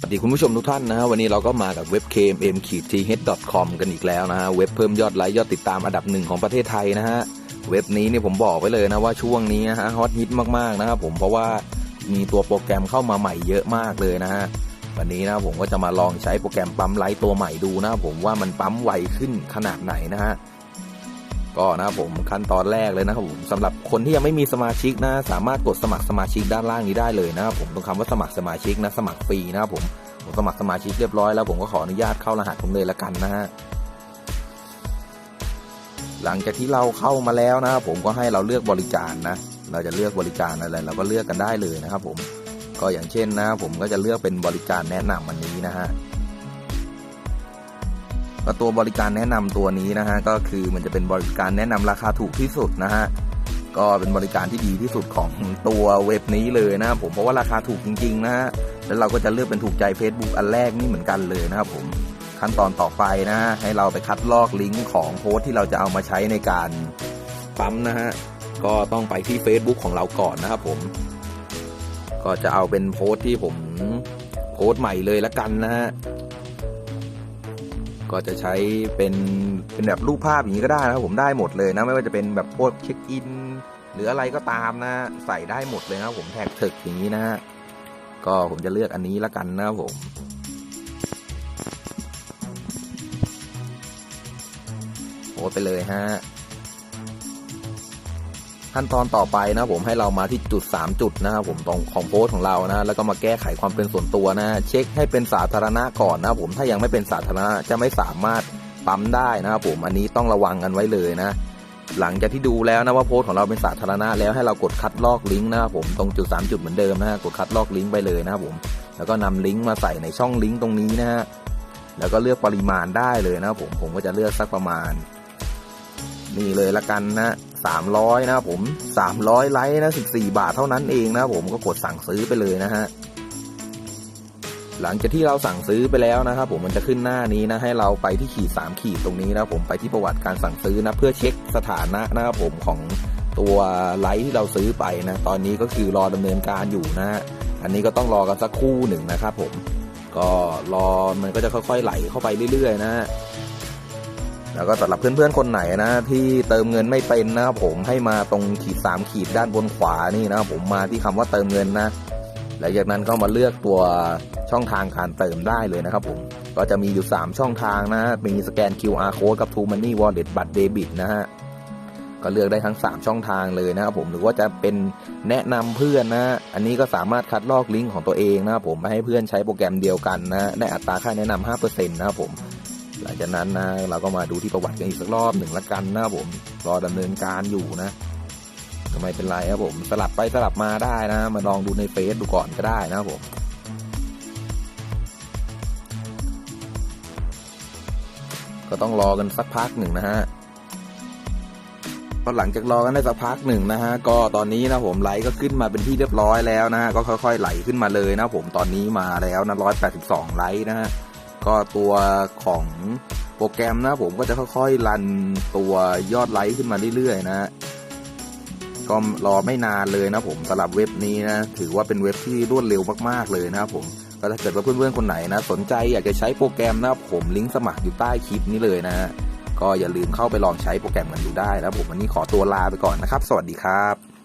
สวัสดีคุณผู้ชมทุกท่านนะฮะวันนี้เราก็มากับเว็บ kmm t h com กันอีกแล้วนะฮะเว็บเพิ่มยอดไลค์ยอดติดตามอันดับหนึ่งของประเทศไทยนะฮะเว็บนี้เนี่ยผมบอกไว้เลยนะว่าช่วงนี้นะฮะฮอตฮิตมากๆนะครับผมเพราะว่ามีตัวโปรแกรมเข้ามาใหม่เยอะมากเลยนะฮะวันนี้นะผมก็จะมาลองใช้โปรแกรมปั๊มไลค์ตัวใหม่ดูนะผมว่ามันปั๊มไวขึ้นขนาดไหนนะฮะ ก็นะครับผมขั้นตอนแรกเลยนะครับผมสำหรับคนที่ยังไม่มีสมาชิกนะสามารถกดสมัครสมาชิกด้านล่างนี้ได้เลยนะครับผมตรงคำว่าสมัครสมาชิกนะสมัครฟรีนะครับผมผมสมัครสมาชิกเรียบร้อยแล้วผมก็ขออนุญาตเข้ารหัสผมเลยละกันนะฮะหลังจากที่เราเข้ามาแล้วนะครับผมก็ให้เราเลือกบริการนะ เราจะเลือกบริการอะไรเราก็เลือกกันได้เลยนะครับผมก็อย่างเช่นนะผมก็จะเลือกเป็นบริการแนะนำวันนี้นะฮะ ก็ตัวบริการแนะนำตัวนี้นะฮะก็คือมันจะเป็นบริการแนะนำราคาถูกที่สุดนะฮะก็เป็นบริการที่ดีที่สุดของตัวเว็บนี้เลยนะครับผมเพราะว่าราคาถูกจริงๆนะฮะแล้วเราก็จะเลือกเป็นถูกใจ Facebook อันแรกนี่เหมือนกันเลยนะครับผมขั้นตอนต่อไปนะฮะให้เราไปคัดลอกลิงก์ของโพสต์ที่เราจะเอามาใช้ในการปั๊มนะฮะก็ต้องไปที่ Facebook ของเราก่อนนะครับผม ก็จะเอาเป็นโพสต์ที่ผมโพสต์ใหม่เลยละกันนะฮะ ก็จะใช้เป็นเป็นแบบรูปภาพอย่างนี้ก็ได้นะครับผมได้หมดเลยนะไม่ว่าจะเป็นแบบโพสต์เช็คอินหรืออะไรก็ตามนะ ใส่ได้หมดเลยนะผมแท็กเถิกอย่างนี้นะฮะก็ผมจะเลือกอันนี้ละกันนะครับผมโพสไปเลยฮะ ขั้นตอนต่อไปนะผมให้เรามาที่จุด 3 จุดนะครับผมตรงของโพสของเรานะแล้วก็มาแก้ไขความเป็นส่วนตัวนะ เช็คให้เป็นสาธารณะก่อนนะผมถ้ายังไม่เป็นสาธารณะจะไม่สามารถปั๊มได้นะครับผมอันนี้ต้องระวังกันไว้เลยนะ หลังจากที่ดูแล้วนะว่าโพสของเราเป็นสาธารณะแล้วให้เรากดคัดลอกลิงก์นะครับผมตรงจุด 3 จุดเหมือนเดิมนะฮะกดคัดลอกลิงก์ไปเลยนะครับผมแล้วก็นำลิงก์มาใส่ในช่องลิงก์ตรงนี้นะฮะแล้วก็เลือกปริมาณได้เลยนะครับผมผมก็จะเลือกสักประมาณ นี่เลยละกันนะ สามร้อยนะครับผมสามร้อยไลค์นะสิบสี่บาทเท่านั้นเองนะครับผมก็กดสั่งซื้อไปเลยนะฮะ หลังจากที่เราสั่งซื้อไปแล้วนะครับผมมันจะขึ้นหน้านี้นะให้เราไปที่ขีดสามขีดตรงนี้นะผมไปที่ประวัติการสั่งซื้อนะเพื่อเช็คสถานะนะครับผมของตัวไลค์ที่เราซื้อไปนะตอนนี้ก็คือรอดำเนินการอยู่นะฮะอันนี้ก็ต้องรอกันสักคู่หนึ่งนะครับผมก็รอมันก็จะค่อยๆไหลเข้าไปเรื่อยๆ นะฮะ แล้วก็สำหรับเพื่อนๆคนไหนนะที่เติมเงินไม่เป็นนะครับผมให้มาตรงขีดสามขีดด้านบนขวานี่นะครับผมมาที่คำว่าเติมเงินนะหลังจากนั้นก็มาเลือกตัวช่องทางการเติมได้เลยนะครับผมก็จะมีอยู่ 3 ช่องทางนะมีสแกน QR code กับ True Money Wallet บัตรเดบิตนะฮะก็เลือกได้ทั้ง 3 ช่องทางเลยนะครับผมหรือว่าจะเป็นแนะนำเพื่อนนะอันนี้ก็สามารถคัดลอกลิงก์ของตัวเองนะครับผมไปให้เพื่อนใช้โปรแกรมเดียวกันนะได้อัตราค่าแนะนำ5%นะครับผม หลังจากนั้นนะเราก็มาดูที่ประวัติกันอีกสักรอบหนึ่งละกันนะครับผมรอดำเนินการอยู่นะก็ไม่เป็นไรครับผมสลับไปสลับมาได้นะ มาลองดูในเฟซดูก่อนก็ได้นะครับผมก็ต้องรอกันสักพักหนึ่งนะฮะก็หลังจากรอกันได้สักพักหนึ่งนะฮะ ก็ตอนนี้นะผมไลค์ก็ขึ้นมาเป็นที่เรียบร้อยแล้วนะฮะก็ค่อยๆไหลขึ้นมาเลยนะผมตอนนี้มาแล้วนะร้อยแปดสิบสองไลค์นะฮะ ก็ตัวของโปรแกรมนะผมก็จะค่อยๆรันตัวยอดไลค์ขึ้นมาเรื่อยๆนะก็รอไม่นานเลยนะผมสำหรับเว็บนี้นะถือว่าเป็นเว็บที่รวดเร็วมากๆเลยนะครับผมก็ถ้าเกิดว่าเพื่อนๆคนไหนนะ สนใจอยากจะใช้โปรแกรมนะผมลิงก์สมัครอยู่ใต้คลิปนี้เลยนะก็อย่าลืมเข้าไปลองใช้โปรแกรมกันดูได้นะผมวันนี้ขอตัวลาไปก่อนนะครับ สวัสดีครับ